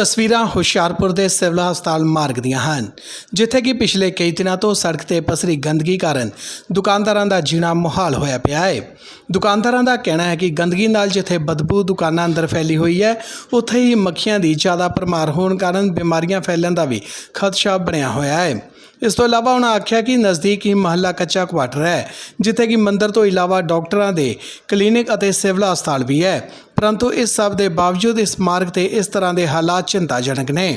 ਤਸਵੀਰਾਂ ਹੁਸ਼ਿਆਰਪੁਰ ਦੇ ਸਿਵਲ ਹਸਪਤਾਲ ਮਾਰਗ ਦੀਆਂ ਹਨ, ਜਿੱਥੇ ਕਿ ਪਿਛਲੇ ਕਈ ਦਿਨਾਂ ਤੋਂ ਸੜਕ ਤੇ ਪਸਰੀ ਗੰਦਗੀ ਕਾਰਨ ਦੁਕਾਨਦਾਰਾਂ ਦਾ ਜੀਣਾ ਮੁਹਾਲ ਹੋਇਆ ਪਿਆ ਹੈ ਦੁਕਾਨਦਾਰਾਂ ਦਾ ਕਹਿਣਾ ਹੈ ਕਿ ਗੰਦਗੀ ਨਾਲ ਜਿੱਥੇ ਬਦਬੂ ਦੁਕਾਨਾਂ ਅੰਦਰ ਫੈਲੀ ਹੋਈ ਹੈ, ਉੱਥੇ ਹੀ ਮੱਖੀਆਂ ਦੀ ਜ਼ਿਆਦਾ ਪਰਮਾਰ ਹੋਣ ਕਾਰਨ ਬਿਮਾਰੀਆਂ ਫੈਲਣ ਦਾ ਵੀ ਖਦਸ਼ਾ ਬਣਿਆ ਹੋਇਆ ਹੈ ਇਸ ਤੋਂ ਇਲਾਵਾ ਉਹਨਾਂ ਆਖਿਆ ਕਿ ਨਜ਼ਦੀਕ ਹੀ ਮਹੱਲਾ ਕੱਚਾ ਕੁਆਟਰ ਹੈ, ਜਿੱਥੇ ਕਿ ਮੰਦਰ ਤੋਂ ਇਲਾਵਾ ਡਾਕਟਰਾਂ ਦੇ ਕਲੀਨਿਕ ਅਤੇ ਸਿਵਲ ਹਸਪਤਾਲ ਵੀ ਹੈ। ਪਰੰਤੂ ਇਸ ਸਭ ਦੇ ਬਾਵਜੂਦ ਇਸ ਮਾਰਗ ਤੇ ਇਸ ਤਰ੍ਹਾਂ ਦੇ ਹਾਲਾਤ ਚਿੰਤਾਜਨਕ ਨੇ।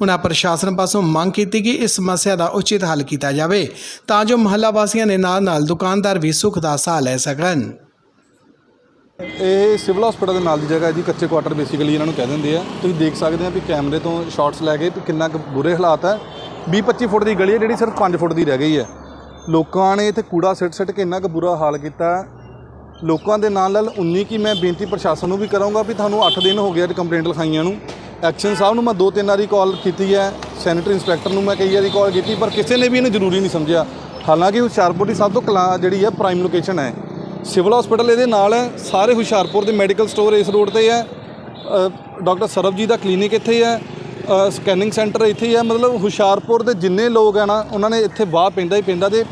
ਉਹਨਾਂ ਪ੍ਰਸ਼ਾਸਨ ਪਾਸੋਂ ਮੰਗ ਕੀਤੀ ਕਿ ਇਸ ਸਮੱਸਿਆ ਦਾ ਉਚਿਤ ਹੱਲ ਕੀਤਾ ਜਾਵੇ ਤਾਂ ਜੋ ਮਹੱਲਾ ਵਾਸੀਆਂ ਦੇ ਨਾਲ ਨਾਲ ਦੁਕਾਨਦਾਰ ਵੀ ਸੁੱਖ ਦਾ ਸਾਹ ਲੈ ਸਕਣ। ਇਹ ਸਿਵਲ ਹਸਪੀਟਲ ਦੇ ਨਾਲ ਦੀ ਜਗ੍ਹਾ ਹੈ ਜੀ, ਕੱਚੇ ਕੁਆਟਰ ਬੇਸਿਕਲੀ ਇਹਨਾਂ ਨੂੰ ਕਹਿ ਦਿੰਦੇ ਆ। ਤੁਸੀਂ ਦੇਖ ਸਕਦੇ ਆ ਵੀ ਕੈਮਰੇ ਤੋਂ ਸ਼ਾਟਸ ਲੈ ਕੇ ਵੀ ਕਿੰਨਾ ਕੁ ਬੁਰੇ ਹਾਲਾਤ ਹੈ 20 25 ਫੁੱਟ ਦੀ ਗਲੀ ਹੈ ਜਿਹੜੀ ਸਿਰਫ 5 ਫੁੱਟ ਦੀ ਰਹਿ ਗਈ ਹੈ। ਲੋਕਾਂ ਨੇ ਇੱਥੇ ਕੂੜਾ ਸਿੱਟ ਸਿੱਟ ਕੇ ਇੰਨਾ ਕੁ ਬੁਰਾ ਹਾਲ ਕੀਤਾ। ਲੋਕਾਂ ਦੇ ਨਾਲ ਨਾਲ ਉਨੀ ਕੀ ਮੈਂ ਬੇਨਤੀ ਪ੍ਰਸ਼ਾਸਨ ਨੂੰ ਵੀ ਕਰਾਂਗਾ ਵੀ ਤੁਹਾਨੂੰ 8 ਦਿਨ ਹੋ ਗਏ ਅੱਜ ਕੰਪਲੇਂਟ ਲਿਖਾਈਆਂ ਨੂੰ। ਐਕਸ਼ਨ ਸਾਹਿਬ ਨੂੰ ਮੈਂ ਦੋ ਤਿੰਨ ਵਾਰੀ ਕਾਲ ਕੀਤੀ ਹੈ, ਸੈਨੇਟਰੀ ਇੰਸਪੈਕਟਰ ਨੂੰ ਮੈਂ ਕਈ ਵਾਰੀ ਕਾਲ ਕੀਤੀ, ਪਰ ਕਿਸੇ ਨੇ ਵੀ ਇਹਨੂੰ ਜ਼ਰੂਰੀ ਨਹੀਂ ਸਮਝਿਆ। ਹਾਲਾਂਕਿ ਹੁਸ਼ਿਆਰਪੁਰ ਦੀ ਸਭ ਤੋਂ ਕਲਾ ਜਿਹੜੀ ਹੈ ਪ੍ਰਾਈਮ ਲੋਕੇਸ਼ਨ ਹੈ। ਸਿਵਲ ਹਸਪੀਟਲ ਇਹਦੇ ਨਾਲ ਹੈ, ਸਾਰੇ ਹੁਸ਼ਿਆਰਪੁਰ ਦੇ ਮੈਡੀਕਲ ਸਟੋਰ ਇਸ ਰੋਡ ਤੇ ਹੈ ਡਾਕਟਰ ਸਰਬ ਜੀ ਦਾ ਕਲੀਨਿਕ ਇੱਥੇ ਹੈ ਸਕੈਨਿੰਗ ਸੈਂਟਰ ਇੱਥੇ ਹੀ ਹੈ। ਮਤਲਬ ਹੁਸ਼ਿਆਰਪੁਰ ਦੇ ਜਿੰਨੇ ਲੋਕ ਹੈ ਨਾ, ਉਹਨਾਂ ਨੇ ਇੱਥੇ ਵਾਹ ਪੈਂਦਾ ਹੀ ਪੈਂਦਾ ਤੇ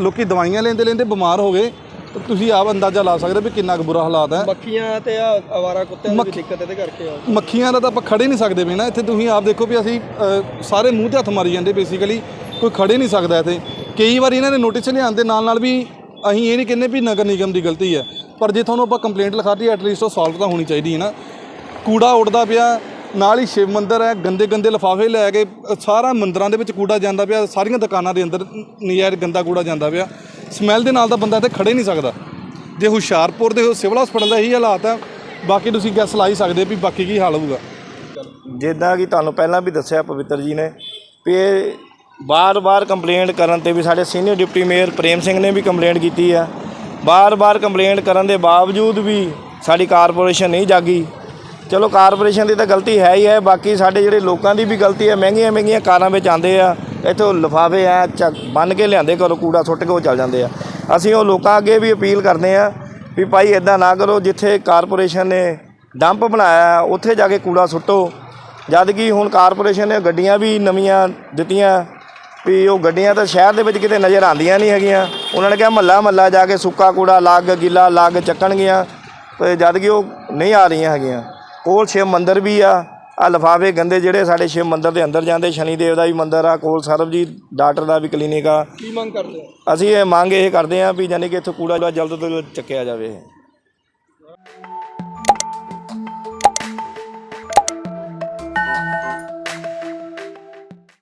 ਲੋਕੀ ਦਵਾਈਆਂ ਲੈਂਦੇ ਲੈਂਦੇ ਬਿਮਾਰ ਹੋ ਗਏ ਤੁਸੀਂ ਆਪ ਅੰਦਾਜ਼ਾ ਲਾ ਸਕਦੇ ਵੀ ਕਿੰਨਾ ਕੁ ਬੁਰਾ ਹਾਲਾਤ ਹੈ। ਮੱਖੀਆਂ ਤੇ ਆ ਆਵਾਰਾ ਕੁੱਤਿਆਂ ਦੀ ਵੀ ਦਿੱਕਤ ਇਹਦੇ ਕਰਕੇ ਆ। ਮੱਖੀਆਂ ਦਾ ਤਾਂ ਆਪਾਂ ਖੜੇ ਨਹੀਂ ਸਕਦੇ ਵੀ ਨਾ ਇੱਥੇ ਤੁਸੀਂ ਆਪ ਦੇਖੋ ਵੀ ਅਸੀਂ ਅ, ਸਾਰੇ ਮੂੰਹ ਤੇ ਹੱਥ ਮਾਰੀ ਜਾਂਦੇ ਬੇਸਿਕਲੀ ਕੋਈ ਖੜੇ ਨਹੀਂ ਸਕਦਾ ਇੱਥੇ। ਕਈ ਵਾਰ ਇਹਨਾਂ ਨੇ ਨੋਟਿਸ ਲਿਆਉਣ ਦੇ ਨਾਲ ਨਾਲ ਵੀ ਅਸੀਂ ਇਹ ਨਹੀਂ ਕਹਿੰਦੇ ਵੀ ਨਗਰ ਨਿਗਮ ਦੀ ਗਲਤੀ ਹੈ ਪਰ ਜੇ ਤੁਹਾਨੂੰ ਆਪਾਂ ਕੰਪਲੇਂਟ ਲਿਖਾਤੀ ਐਟਲੀਸਟ ਉਹ ਸੋਲਵ ਤਾਂ ਹੋਣੀ ਚਾਹੀਦੀ ਹੈ ਨਾ। ਕੂੜਾ ਉੱਡਦਾ ਪਿਆ ਨਾਲ ਹੀ ਸ਼ਿਵ ਮੰਦਿਰ ਹੈ ਗੰਦੇ ਗੰਦੇ ਲਿਫਾਫੇ ਲੈ ਕੇ ਅ, ਸਾਰਾ ਮੰਦਿਰਾਂ ਦੇ ਵਿੱਚ ਕੂੜਾ ਜਾਂਦਾ ਪਿਆ ਸਾਰੀਆਂ ਦੁਕਾਨਾਂ ਦੇ ਅੰਦਰ ਨਜਾਇਜ਼ ਗੰਦਾ ਕੂੜਾ ਜਾਂਦਾ ਪਿਆ। ਸਮੈਲ ਦੇ ਨਾਲ ਤਾਂ ਬੰਦਾ ਇੱਥੇ ਖੜੇ ਨਹੀਂ ਸਕਦਾ। ਜੇ ਹੁਸ਼ਿਆਰਪੁਰ ਦੇ ਸਿਵਲ ਹਸਪੀਟਲ ਦਾ ਇਹੀ ਹਾਲਾਤ ਆ, ਬਾਕੀ ਤੁਸੀਂ ਗੈਸ ਲਾ ਹੀ ਸਕਦੇ ਵੀ ਬਾਕੀ ਕੀ ਹਾਲ ਹੋਊਗਾ। ਜਿੱਦਾਂ ਕਿ ਤੁਹਾਨੂੰ ਪਹਿਲਾਂ ਵੀ ਦੱਸਿਆ ਪਵਿੱਤਰ ਜੀ ਨੇ ਵੀ ਇਹ ਬਾਰ-ਬਾਰ ਕੰਪਲੇਂਟ ਕਰਨ ਤੇ ਵੀ ਸਾਡੇ senior deputy mayor Prem Singh ਨੇ ਵੀ ਕੰਪਲੇਂਟ ਕੀਤੀ ਆ। ਬਾਰ-ਬਾਰ ਕੰਪਲੇਂਟ ਕਰਨ ਦੇ ਬਾਵਜੂਦ ਵੀ ਸਾਡੀ ਕਾਰਪੋਰੇਸ਼ਨ ਨਹੀਂ ਜਾਗੀ। ਚਲੋ ਕਾਰਪੋਰੇਸ਼ਨ ਦੀ ਤਾਂ ਗਲਤੀ ਹੈ ਹੀ ਹੈ, ਬਾਕੀ ਸਾਡੇ ਜਿਹੜੇ ਲੋਕਾਂ ਦੀ ਵੀ ਗਲਤੀ ਹੈ ਮਹਿੰਗੀਆਂ ਮਹਿੰਗੀਆਂ ਕਾਰਾਂ ਵਿੱਚ ਆਉਂਦੇ ਆ। ਇੱਥੋਂ ਲਿਫਾਫੇ ਆ ਚੱਕ ਬੰਨ ਕੇ ਲਿਆਂਦੇ ਘਰੋਂ, ਕੂੜਾ ਸੁੱਟ ਕੇ ਉਹ ਚੱਲ ਜਾਂਦੇ ਆ। ਅਸੀਂ ਉਹ ਲੋਕਾਂ ਅੱਗੇ ਵੀ ਅਪੀਲ ਕਰਦੇ ਆ ਵੀ ਭਾਈ ਇਦਾਂ ਨਾ ਕਰੋ, ਜਿੱਥੇ ਕਾਰਪੋਰੇਸ਼ਨ ਨੇ ਡੰਪ ਬਣਾਇਆ ਉੱਥੇ ਜਾ ਕੇ ਕੂੜਾ ਸੁੱਟੋ। ਜਦ ਕਿ ਹੁਣ ਕਾਰਪੋਰੇਸ਼ਨ ਨੇ ਗੱਡੀਆਂ ਵੀ ਨਵੀਆਂ ਦਿੱਤੀਆਂ, ਵੀ ਉਹ ਗੱਡੀਆਂ ਤਾਂ ਸ਼ਹਿਰ ਦੇ ਵਿੱਚ ਕਿਤੇ ਨਜ਼ਰ ਆਉਂਦੀਆਂ ਨਹੀਂ ਹੈਗੀਆਂ। ਉਹਨਾਂ ਨੇ ਕਿਹਾ ਮਹੱਲਾ ਮਹੱਲਾ ਜਾ ਕੇ ਸੁੱਕਾ ਕੂੜਾ, ਲਾਗ, ਗਿੱਲਾ, ਲਾਗ ਚੱਕਣਗੀਆਂ। ਤੇ ਜਦ ਕਿ ਉਹ ਨਹੀਂ ਆ ਰਹੀਆਂ ਹੈਗੀਆਂ। ਕੋਲ ਸ਼ਿਵ ਮੰਦਿਰ ਵੀ ਆ ਆ ਲਿਫਾਫੇ ਗੰਦੇ ਜਿਹੜੇ ਸਾਡੇ ਸ਼ਿਵ ਮੰਦਿਰ ਦੇ ਅੰਦਰ ਜਾਂਦੇ ਸ਼ਨੀ ਦੇਵ ਦਾ ਵੀ ਮੰਦਿਰ ਆ ਕੋਲ ਸਰਬਜੀਤ ਡਾਕਟਰ ਦਾ ਵੀ ਕਲੀਨਿਕ ਆ। ਕੀ ਮੰਗ ਕਰਦੇ ਆ ਅਸੀਂ ਇਹ ਮੰਗ ਇਹ ਕਰਦੇ ਹਾਂ ਵੀ ਯਾਨੀ ਕਿ ਇੱਥੋਂ ਕੂੜਾ ਜਿਹੜਾ ਜਲਦ ਤੋਂ ਜਲਦ ਚੱਕਿਆ ਜਾਵੇ